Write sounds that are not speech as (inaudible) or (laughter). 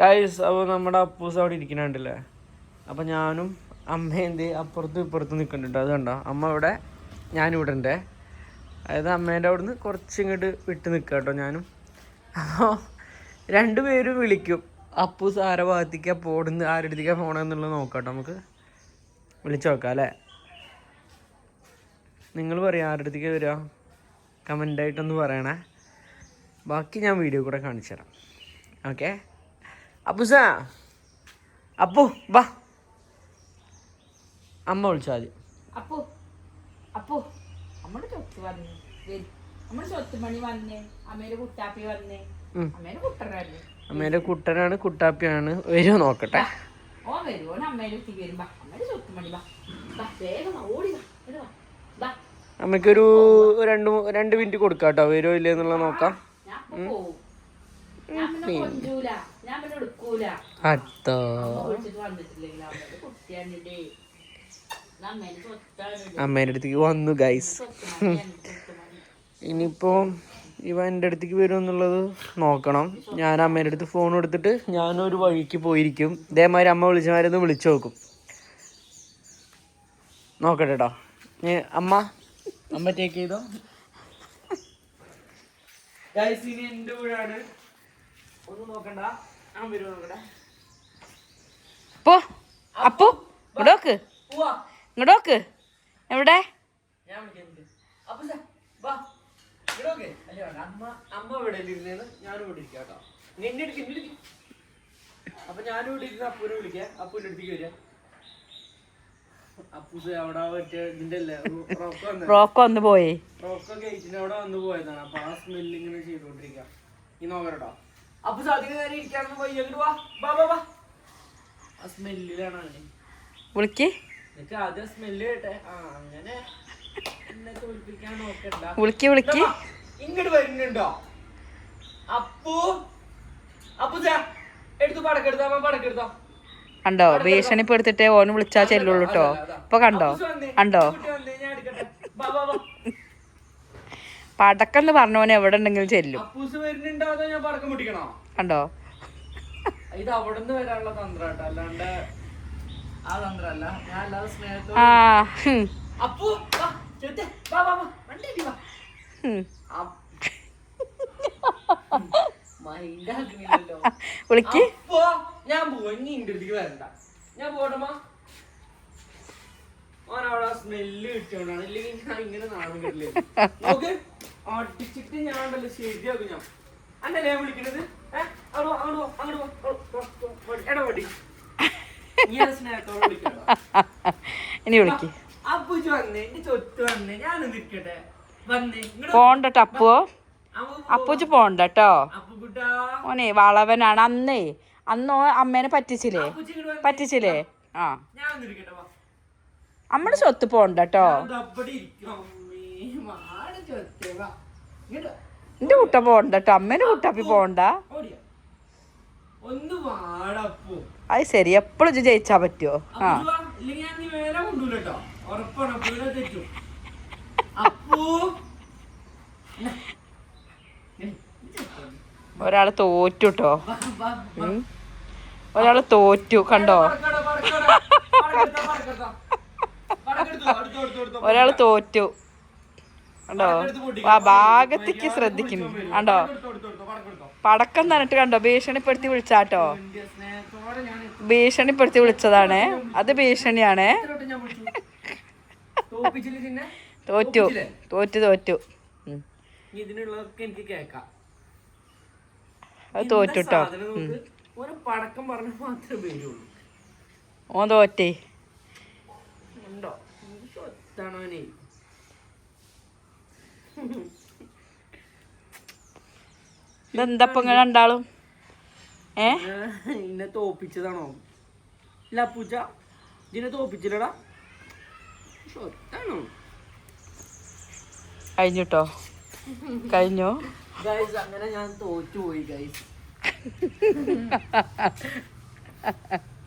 Guys അപ്പോൾ നമ്മുടെ അപ്പൂസ് അവിടെ ഇരിക്കണുണ്ടല്ലേ അപ്പം ഞാനും അമ്മ എന്ത് അപ്പുറത്തും ഇപ്പുറത്തും നിൽക്കുന്നുണ്ട് അത് കണ്ടോ? അമ്മ ഇവിടെ ഞാനിവിടെ ഉണ്ട്. അതായത് അമ്മേന്റെ അവിടുന്ന് കുറച്ച് ഇങ്ങോട്ട് വിട്ട് നിൽക്കുക കേട്ടോ ഞാനും. അപ്പോൾ രണ്ടുപേരും വിളിക്കും. അപ്പൂസ് ആരെ ഭാഗത്തേക്കാ പോടുന്ന് ആരുടെ അടുത്തേക്കാ പോണെന്നുള്ളത് നോക്കാം നമുക്ക്. വിളിച്ചു നോക്കാം അല്ലേ? നിങ്ങൾ പറയാം ആരുടെ അടുത്തേക്ക് വരിക? കമന്റായിട്ടൊന്ന് പറയണേ. ബാക്കി ഞാൻ വീഡിയോ കൂടെ കാണിച്ചു തരാം. ഓക്കെ അപ്പുസ അപ്പു വാ. അമ്മ വിളിച്ചാൽ മതി. അപ്പു അപ്പു. അമ്മയുടെ ചൊത്ത് വന്നേ. നമ്മുടെ ചൊത്തുമണി വന്ന്. അമ്മേടെ കുട്ടാപ്പി വന്ന്. അമ്മേന്റെ അമ്മേടെ കുട്ടനല്ലേ അമ്മേന്റെ കുട്ടനാണ് കുട്ടാപ്പിയാണ്. വരുമോ നോക്കട്ടെ. ഓ വരും ഓൻ അമ്മേടെ അടുത്ത് വരും. അമ്മേടെ ചൊത്തുമണി അമ്മയ്ക്കൊരു രണ്ട് രണ്ട് മിനിറ്റ് കൊടുക്കാട്ടോ. വരുമോ ഇല്ലെന്നുള്ള നോക്കാം. അമ്മേന്റെ അമ്മേന്റെ അടുത്തേക്ക് വന്നു ഗൈസ് ഇനിയിപ്പോ ഇവ എന്റെ അടുത്തേക്ക് വരും എന്നുള്ളത് നോക്കണം. ഞാൻ അമ്മേന്റെ അടുത്ത് ഫോൺ എടുത്തിട്ട് ഞാനൊരു വഴിക്ക് പോയിരിക്കും. ഇതേമാതിരി അമ്മ വിളിച്ചമാരൊന്ന് വിളിച്ചു നോക്കും. നോക്കട്ടെ കേട്ടോ അമ്മ അമ്മ ടേക്ക് ചെയ്തോ? ഗൈസ് ഇനി എന്റെ വീടാണ് ഒന്നും നോക്കണ്ട. നോക്കട്ടെ അപ്പോ അപ്പു ഇങ്ങോട്ട് നോക്ക്. പോവാ. ഇങ്ങോട്ട് നോക്ക്. എവിടെ? അപ്പൊ ഞാനും ഇവിടെ ഇരുന്ന് അപ്പൂനെ വിളിക്കാം. അപ്പൂന്റെ അടുത്തേക്ക് റോക്ക് വന്ന്? പോയി. റോക്ക ഗേറ്റിന്റെ അവിടെ വന്ന് പോയതാണ്. അപ്പൊ ആ സ്മെല്ല് ഇങ്ങനെ ചെയ്തോണ്ടിരിക്കാം ഈ നോക്കട്ടോ അപ്പൊ സാധിക നേരെ ഇരിക്കാണെന്ന് പോയി അങ്ങോട്ട് വാ. വാ വാ വാ. ആ സ്മെല്ലിലാണ് വിളിക്ക്. നിനക്ക് ആദ്യം സ്മെല്ല് കേട്ടെ. ആ അങ്ങനെ എന്നെ തോൽപ്പിക്കാൻ നോക്കണ്ട. വിളിക്ക് വിളിക്ക്. ഇതാ, ഇങ്ങോട്ട് വരുന്നുണ്ടോ അപ്പു. അപ്പു ചാ എടുത്തു പടക്കെടുത്തോ അമ്മ പടക്കെടുത്തോ കണ്ടോ? ഭീഷണിപ്പെടുത്തിട്ടേ ഓന് വിളിച്ചാ ചെല്ലുള്ളൂ കേട്ടോ ഇപ്പൊ കണ്ടോ? കണ്ടോ? ഞാൻ എടുക്കട്ടെ. വാ വാ ചെല്ലും അപ്പൂസ് എന്ന് അതോ എവിടെ ഉണ്ടെങ്കിലും പൊട്ടിക്കണോ? കണ്ടോ? ഇത് അവിടെ നിന്ന് വരാനുള്ള തന്ത്രാട്ടോ അല്ലാണ്ട് ആ തന്ത്രല്ല. ഞാൻ അല്ലാതെ സ്നേഹത്തോടെ വിളിക്ക്. ഞാൻ പോവാ. ഇന്റെ അടുത്തേക്ക് വരണ്ട. ഞാൻ സ്മെല്ല് കിട്ടിയോണ്ടാണ്. ഇല്ലെങ്കിൽ ഞാൻ ഇങ്ങനെ നാണം കിട്ടില്ല. നോക്ക്. അടിച്ചിട്ട് ഞാൻ ഉണ്ടല്ലോ ശരിയാകും ഞാൻ. അന്നല്ലേ ഞാൻ വിളിക്കണത്? ഇനി വിളിക്ക്. പോണ്ട അപ്പൂച്ച് പോണ്ട കേട്ടോ. ഓനെ വളവനാണ്. അന്നേ അന്ന് അമ്മേനെ പറ്റിച്ചില്ലേ. പറ്റിച്ചില്ലേ? ആ. അമ്മടെ സ്വത്ത് പോണ്ട കേട്ടോ എന്റെ കുട്ട പോണ്ട കേട്ടോ അമ്മേന്റെ കുട്ടപ്പി പോണ്ട അത് ശരി. എപ്പോഴും ജയിച്ചാ പറ്റുമോ ആ. തെറ്റും. ഒരാൾ തോറ്റു കേട്ടോ. ഒരാൾ തോറ്റു. കണ്ടോ? ഒരാൾ പടക്കട. കണ്ടോ? ആ ഭാഗത്തേക്ക് ശ്രദ്ധിക്കുന്നു കണ്ടോ. പടക്കം തന്നിട്ട് കണ്ടോ? ഭീഷണിപ്പെടുത്തി വിളിച്ചാട്ടോ? ഭീഷണിപ്പെടുത്തി വിളിച്ചതാണ്. അത് ഭീഷണിയാണ്? തോറ്റു. തോറ്റു തോറ്റു. അത് തോറ്റു കേട്ടോ സാധനം നോക്ക്. ഓരോ പടക്കം പറഞ്ഞ മാത്രമേ വരുള്ളൂ. ഓൻ തോറ്റേ. ഉണ്ടോ? ഇങ്ങനെ രണ്ടാളും? ഏ? ഇന്നെ തോപ്പിച്ചതാണോ? ഇല്ല പൂച്ച. ഇതിനെ തോപ്പിച്ചില്ലടാ. സ്വത്താണോ കഴിഞ്ഞോ കേട്ടോ കഴിഞ്ഞു? ഗൈസ് അങ്ങനെ ഞാൻ തോറ്റുപോയി ഗൈസ് (laughs)